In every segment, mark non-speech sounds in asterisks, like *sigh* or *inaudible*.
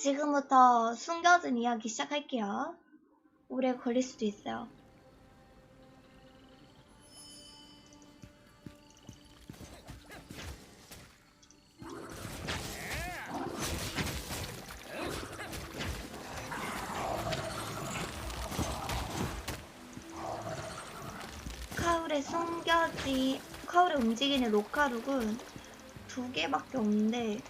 지금부터 숨겨진 이야기 시작할게요. 오래 걸릴 수도 있어요. 카울의 숨겨지, 카울의 움직이는 로카룩은 두 개밖에 없는데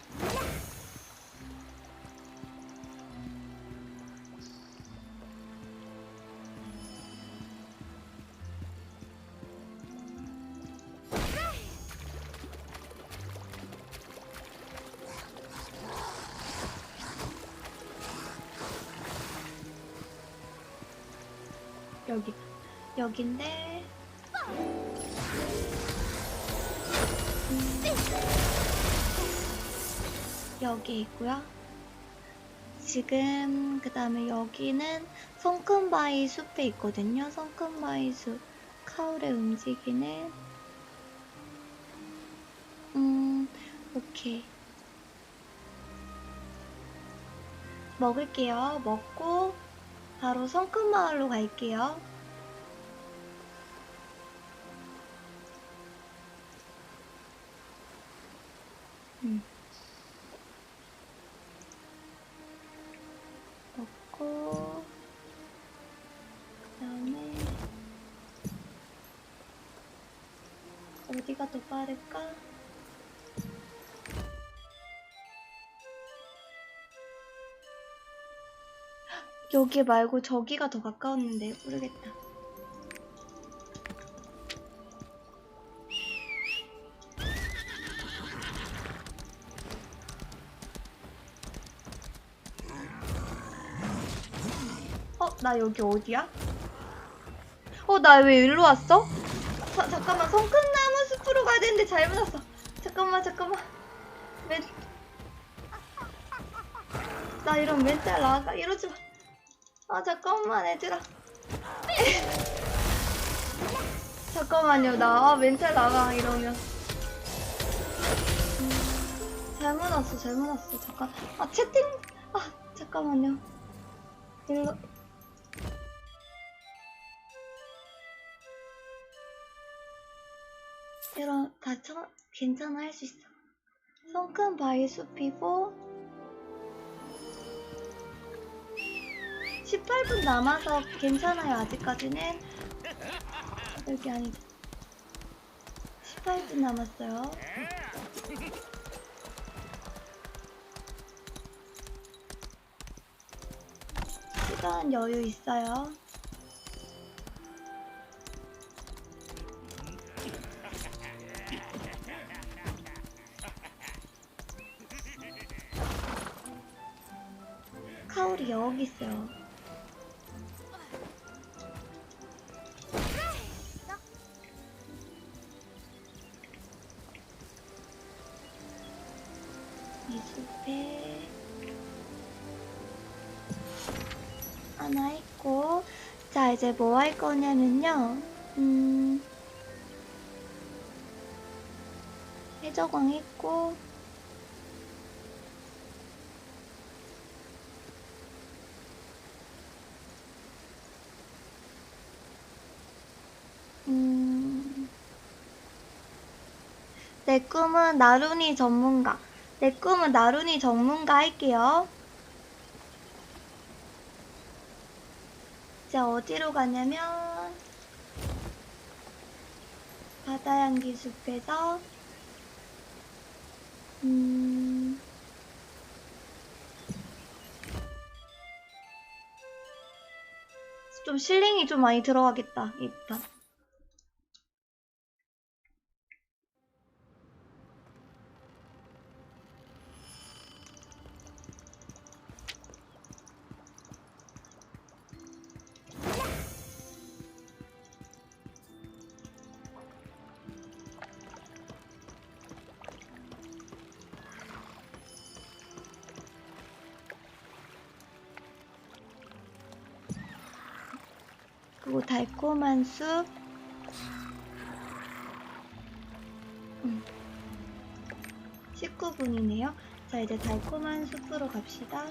여기 여긴데 여기 있고요. 지금 그 다음에 여기는 성큰바위 숲에 있거든요. 성큰바위 숲 카울의 움직이는 음 오케이 먹을게요. 먹고 바로 성큰마을로 갈게요. 음. 여기 말고 저기가 더 가까웠는데 모르겠다. 어, 나 여기 어디야? 어, 나 왜 일로 왔어? 자, 잠깐만, 성큰나무 숲으로 가야 되는데 잘못 왔어. 잠깐만, 잠깐만. 멘... 나 이런 멘탈 나가 이러지 마. 아, 잠깐만, 얘들아. 잠깐만요, 나 아, 멘탈 나가 이러면. 음, 잘못 왔어, 잘못 왔어. 잠깐. 아, 채팅. 아, 잠깐만요. 일로. 이런 다 쳐, 괜찮아 할 수 있어. 성큰 바위 숲이고 18분 남아서 괜찮아요 아직까지는. 여기 아니죠 18분 남았어요. 시간 여유 있어요. 카울이 여기 있어요. 숲에 하나 있고. 자 이제 뭐 할 거냐면요. 음. 해적왕 있고. 음, 내 꿈은 나루니 전문가. 내 꿈은 나루니 전문가 할게요. 이제 어디로 가냐면 바다향기 숲에서 음, 좀 실링이 좀 많이 들어가겠다 일단. 그리고 달콤한 숲. 음. 19분이네요. 자, 이제 달콤한 숲으로 갑시다.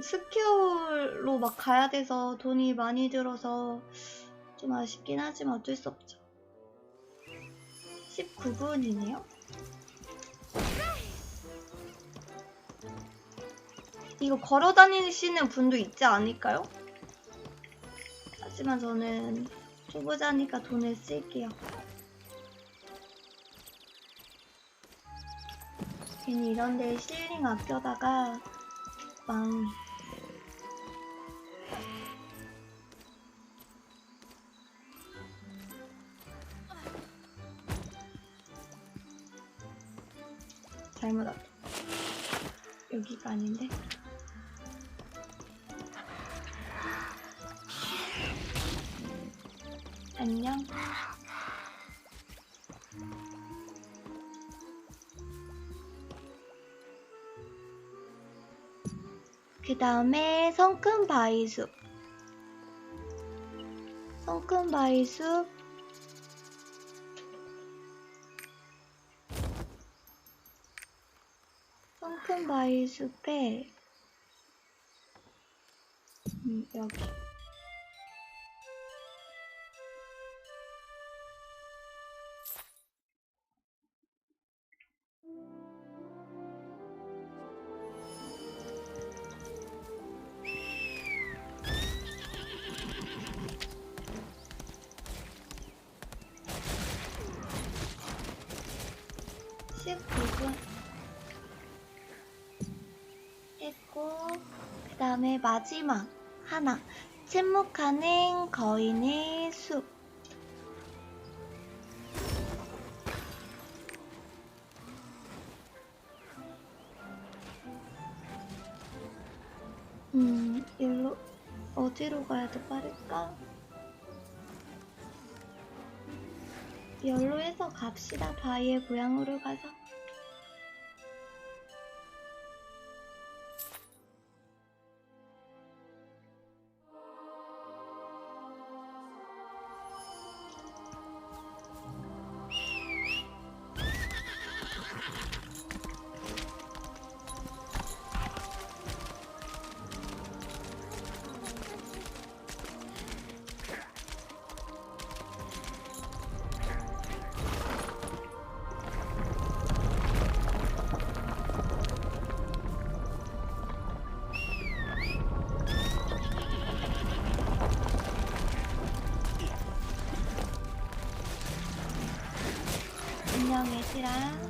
스퀘어로 막 가야 돼서 돈이 많이 들어서 좀 아쉽긴 하지만 어쩔 수 없죠. 19분이네요. 이거 걸어 다니시는 분도 있지 않을까요? 하지만 저는 초보자니까 돈을 쓸게요. 괜히 이런 데 실링 아껴다가 망. 잘못 왔다. 여기가 아닌데? 안녕. 그 다음에 성큰 바위숲. 성큰 바위숲. 성큰 바위숲에 음, 여기. 십구 분 했고 그 다음에 마지막 하나 침묵하는 거인의 숲 음, 일로 어디로 가야 더 빠를까? 열로 해서 갑시다. 바위의 고향으로 가서. 얘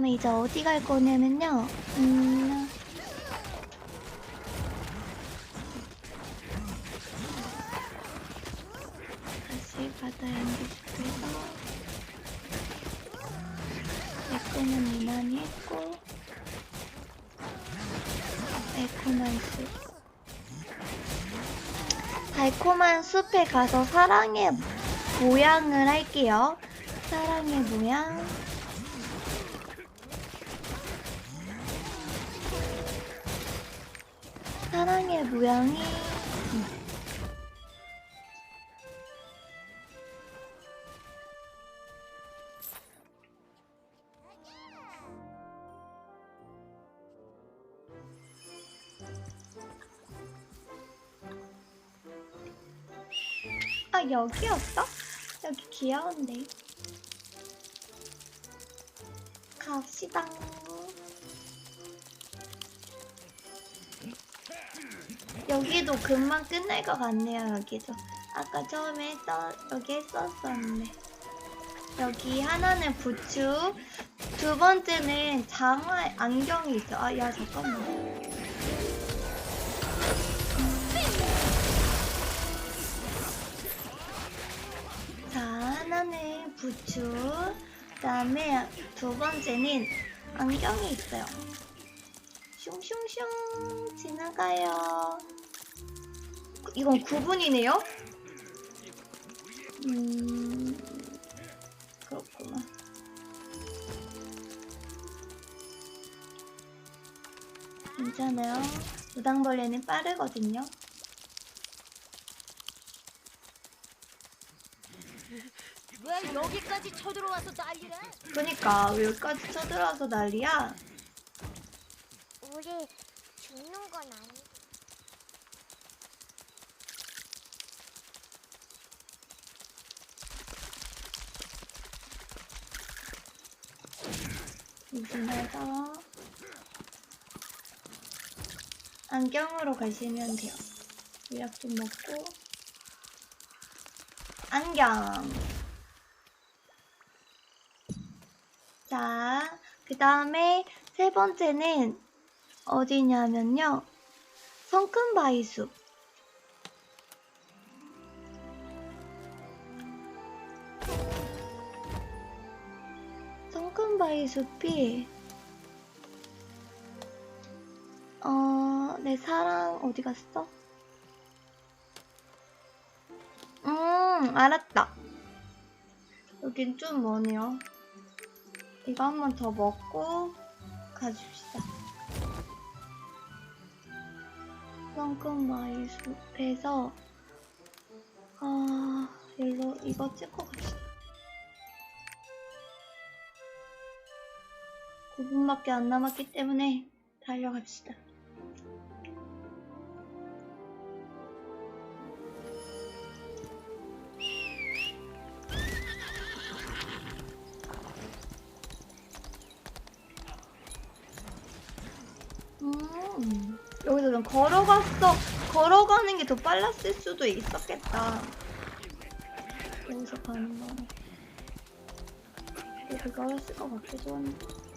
다음에 이제 어디 갈 거냐면요. 음. 다시 바다 연기숲에서 에코는 미나니 했고 달콤한 숲. 달콤한 숲에 가서 사랑의 모양을 할게요. 사랑의 모양 사랑의 모양이. 아 여기였어? 여기 귀여운데. 갑시다 여기도 금방 끝날 것 같네요, 여기도. 아까 처음에 써, 여기 했었었는데 여기 하나는 부추, 두 번째는 장화, 안경이 있어. 아, 야, 잠깐만. 자, 하나는 부추, 그 다음에 두 번째는 안경이 있어요. 슝슝슝 지나가요. 이건 9분이네요? 음, 그렇구나. 괜찮아요. 무당벌레는 빠르거든요. 왜 여기까지 쳐들어와서 난리래? 그니까 왜 여기까지 쳐들어와서 난리야? 우리 죽는 건 아니. 조심해서 안경으로 가시면 돼요. 약좀 먹고 안경. 자, 그 다음에 세 번째는 어디냐면요. 성큰바위 숲. 성큰바위 숲이 어, 내 사랑 어디 갔어? 음, 알았다. 여긴 좀 머네요. 이거 한 번 더 먹고 가줍시다. 성큼마이 숲에서 아, 일로 이거 찍고 갑시다. 9분밖에 안 남았기 때문에 달려갑시다. 음, 여기서 그냥 걸어갔어. 걸어가는 게 더 빨랐을 수도 있었겠다. 여기서 가는 거. 그거 했을 것 한데.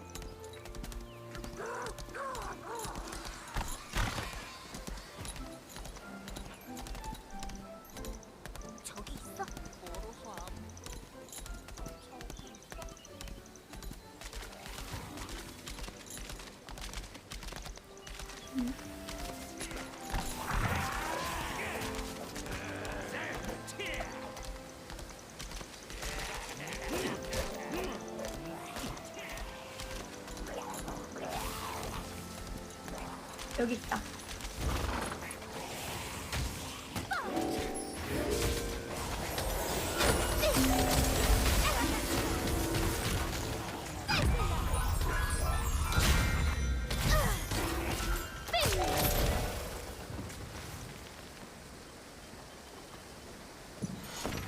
여기 있다.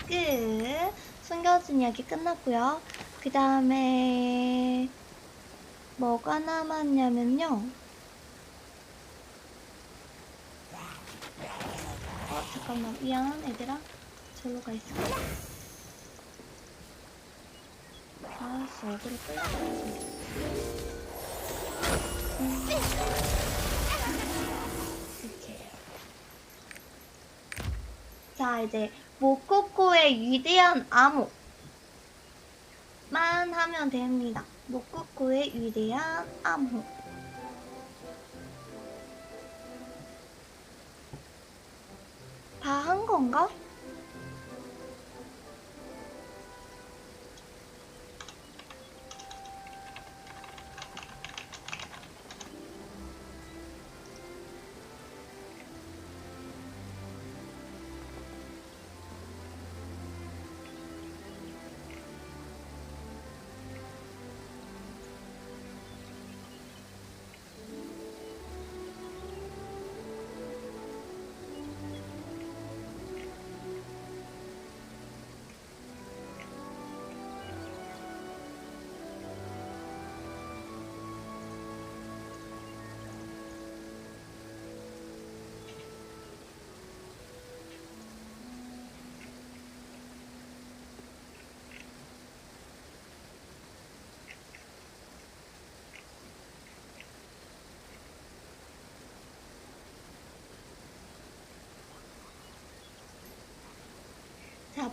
끝. 숨겨진 이야기 끝났고요. 그 다음에 뭐가 남았냐면요. 잠깐만. 미안 얘들아. 절로 가 있어. 아씨 음. 이렇게. 자 이제 모코코의 위대한 암호만 하면 됩니다. 모코코의 위대한 암호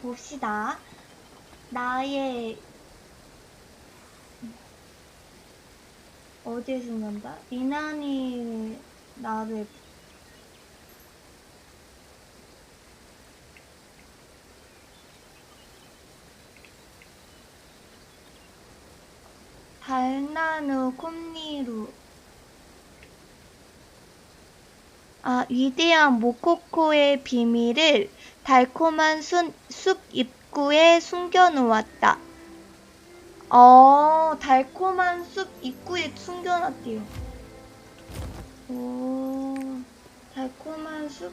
봅시다. 나의 어디에 숨는다? 리난이 나를 달나누 콤니루 아, 위대한 모코코의 비밀을 달콤한 순, 숲 입구에 숨겨놓았다. 어, 달콤한 숲 입구에 숨겨놨대요. 오, 달콤한 숲.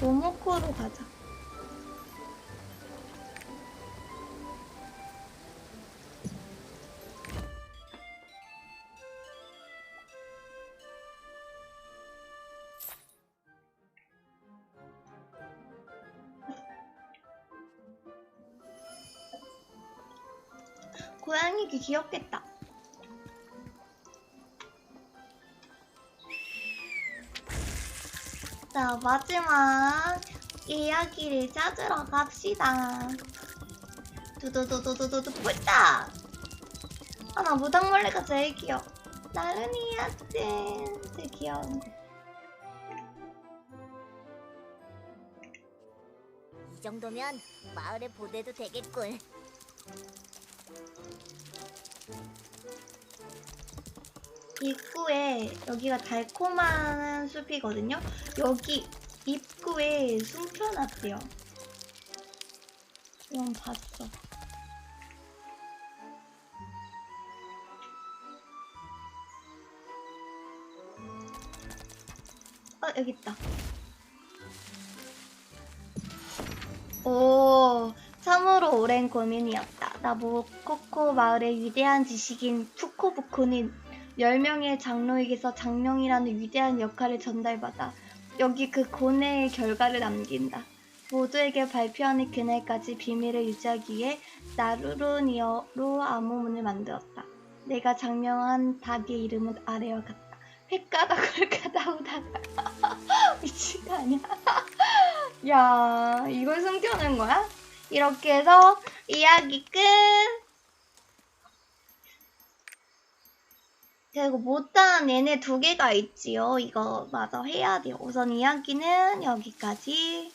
모모코로 가자. 고양이 귀 귀엽겠다. 자, 마지막 이야기를 찾으러 갑시다. 두두두두두두두 뿔딱! 아, 나 무당벌레가 제일 귀여워. 나른이야, 찐. 제일 귀여운 거. 이 정도면 마을에 보내도 되겠군. 입구에 여기가 달콤한 숲이거든요. 여기 입구에 숨겨놨대요. 이건 봤어. 어 여기 있다. 오, 참으로 오랜 고민이었다. 나 모코코 마을의 위대한 지식인 투코부코는 10명의 장로에게서 장명이라는 위대한 역할을 전달받아 여기 그 고뇌의 결과를 남긴다. 모두에게 발표하는 그날까지 비밀을 유지하기 위해 나루로니어로 암호문을 만들었다. 내가 장명한 닭의 이름은 아래와 같다. 골가다 우다다. *laughs* 미친 거 아니야? *laughs* 야, 이걸 숨겨놓은 거야? 이렇게 해서 이야기 끝! 그리고 못한 얘네 두 개가 있지요. 이거 마저 해야 돼요. 우선 이야기는 여기까지.